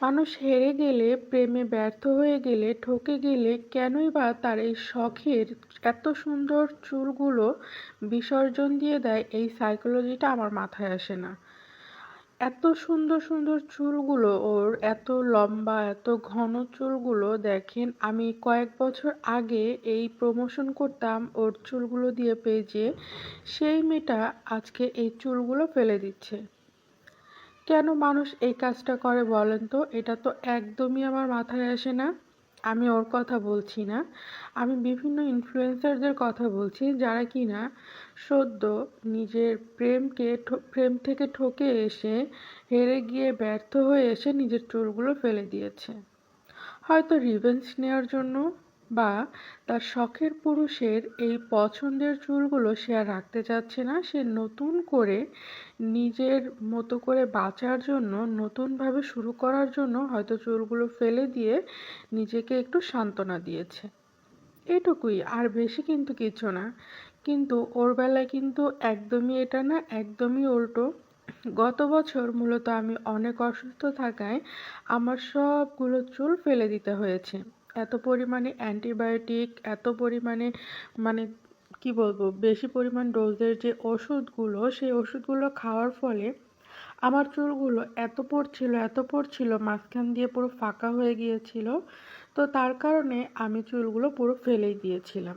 মানুষ হেরে গেলে, প্রেমে ব্যর্থ হয়ে গেলে, ঠকে গেলে কেনই বা তার এই শখের এত সুন্দর চুলগুলো বিসর্জন দিয়ে দেয়, এই সাইকোলজিটা আমার মাথায় আসে না। এত সুন্দর সুন্দর চুলগুলো ওর, এত লম্বা, এত ঘন চুলগুলো দেখেন, আমি কয়েক বছর আগে এই প্রমোশন করতাম ওর চুলগুলো দিয়ে পেজে সেই মেয়েটা আজকে এই চুলগুলো ফেলে দিচ্ছে। কেন মানুষ এই কাজটা করে বলেন তো? এটা তো একদমই আমার মাথায় আসে না। আমি ওর কথা বলছি না। আমি বিভিন্ন ইনফ্লুয়েন্সারদের কথা বলছি যারা কি না সদ্য নিজের প্রেমকে প্রেম থেকে ঠকে এসে হেরে গিয়ে ব্যর্থ হয়ে এসে নিজের চুলগুলো ফেলে দিয়েছে। হয়তো রিভেঞ্জ নেওয়ার জন্য বা তার শখের পুরুষের এই পছন্দের চুলগুলো সে আর রাখতে চাচ্ছে না। সে নতুন করে নিজের মতো করে বাঁচার জন্য, নতুনভাবে শুরু করার জন্য হয়তো চুলগুলো ফেলে দিয়ে নিজেকে একটু সান্ত্বনা দিয়েছে। এটুকুই, আর বেশি কিন্তু কিছু না। কিন্তু ওর বেলায় কিন্তু একদমই এটা না, একদমই উল্টো। গত বছর মূলত আমি অনেক অসুস্থ থাকায় আমার সবগুলো চুল ফেলে দিতে হয়েছে। এত পরিমাণে অ্যান্টিবায়োটিক, এত পরিমাণে মানে কি বলব, বেশি পরিমাণ ডোজের যে ওষুধগুলো, সেই ওষুধগুলো খাওয়ার ফলে আমার চুলগুলো এত পড়ছিল এত পড়ছিল, মাঝখান দিয়ে পুরো ফাঁকা হয়ে গিয়েছিল। তো তার কারণে আমি চুলগুলো পুরো ফেলেই দিয়েছিলাম।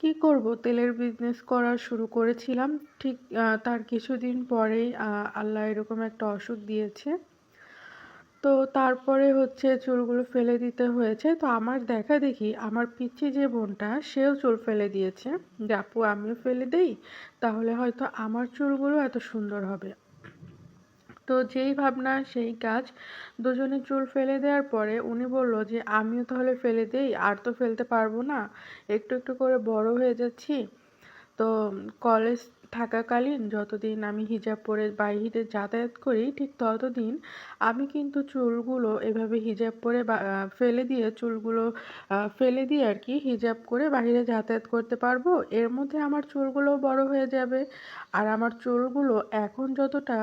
কি করব? তেলের বিজনেস করা শুরু করেছিলাম। ঠিক তার কিছুদিন পরেই আল্লাহ এরকম একটা অসুখ দিয়েছে। তো তারপরে হচ্ছে চুলগুলো ফেলে দিতে হয়েছে। তো আমার দেখা দেখি আমার পিচ্ছি যে বোনটা, সেও চুল ফেলে দিয়েছে। যে আপু, আমিও ফেলে দেই, তাহলে হয়তো আমার চুলগুলো এত সুন্দর হবে। তো যেই ভাবনা, সেই কাজ দুজনে চুল ফেলে দেওয়ার পরে উনি বলল যে, আমিও তাহলে ফেলে দেই, আর তো ফেলতে পারব না। একটু একটু করে বড় হয়ে যাচ্ছি। তো কলেজ থাকাকালীন যতদিন আমি হিজাব পরে বাইরে যাতায়াত করি, ঠিক ততদিন আমি কিন্তু চুলগুলো এভাবে হিজাব পরে ফেলে দিয়ে চুলগুলো ফেলে দিয়ে আর কি হিজাব করে বাইরে যাতায়াত করতে পারব। এর মধ্যে আমার চুলগুলোও বড় হয়ে যাবে। আর আমার চুলগুলো এখন যতটা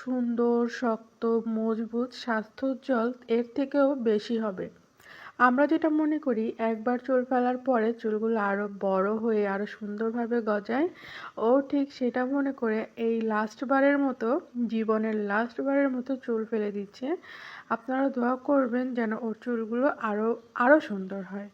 সুন্দর, শক্ত, মজবুত, স্বাস্থ্যোজ্জ্বল, এর থেকেও বেশি হবে। আমরা যেটা মনে করি, একবার চুল ফেলার পরে চুলগুলো আরও বড় হয়ে আরও সুন্দরভাবে গজায়, ও ঠিক সেটা মনে করে এই লাস্টবারের মতো, জীবনের লাস্টবারের মতো চুল ফেলে দিচ্ছে। আপনারা দোয়া করবেন যেন ওর চুলগুলো আরও আরও সুন্দর হয়।